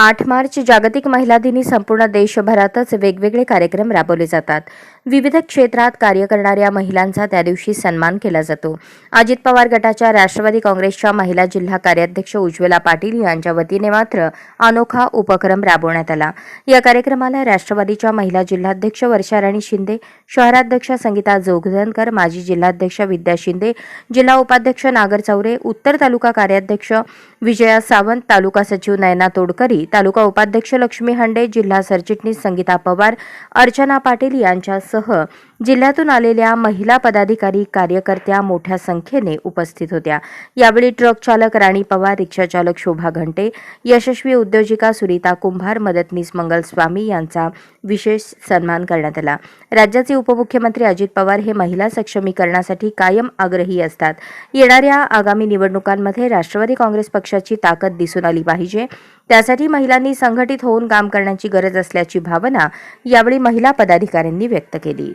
आठ मार्च जागतिक महिला दिनी संपूर्ण देशभरातच वेगवेगळे कार्यक्रम राबवले जातात. विविध क्षेत्रात कार्य करणाऱ्या महिलांचा त्या दिवशी सन्मान केला जातो. अजित पवार गटाच्या राष्ट्रवादी काँग्रेसच्या महिला जिल्हा कार्याध्यक्ष उज्ज्वला पाटील यांच्या वतीने मात्र अनोखा उपक्रम राबवण्यात आला. या कार्यक्रमाला राष्ट्रवादीच्या महिला जिल्हाध्यक्ष वर्षाराणी शिंदे शहराध्यक्ष संगीता जोगदनकर माजी जिल्हाध्यक्ष विद्या शिंदे जिल्हा उपाध्यक्ष नागर चौरे उत्तर तालुका कार्याध्यक्ष विजया सावंत तालुका सचिव नयना तोडकरी तालुका उपाध्यक्ष लक्ष्मी हंडे जिल्हा सरचिटणीस संगीता पवार अर्चना पाटील यांच्यासह जिल्ह्यातून आलेल्या महिला पदाधिकारी कार्यकर्त्या मोठ्या संख्येने उपस्थित होत्या. यावेळी ट्रक चालक राणी पवार रिक्षाचालक शोभा घंटे यशस्वी उद्योजिका सुनीता कुंभार मदतनीस मंगल स्वामी यांचा विशेष सन्मान करण्यात आला. राज्याचे उपमुख्यमंत्री अजित पवार हे महिला सक्षमीकरणासाठी कायम आग्रही असतात. येणाऱ्या आगामी निवडणुकांमध्ये राष्ट्रवादी काँग्रेस पक्षाची ताकद दिसून आली पाहिजे. त्यासाठी महिलांनी संघटित होऊन काम करण्याची गरज असल्याची भावना यावेळी महिला पदाधिकाऱ्यांनी व्यक्त केली.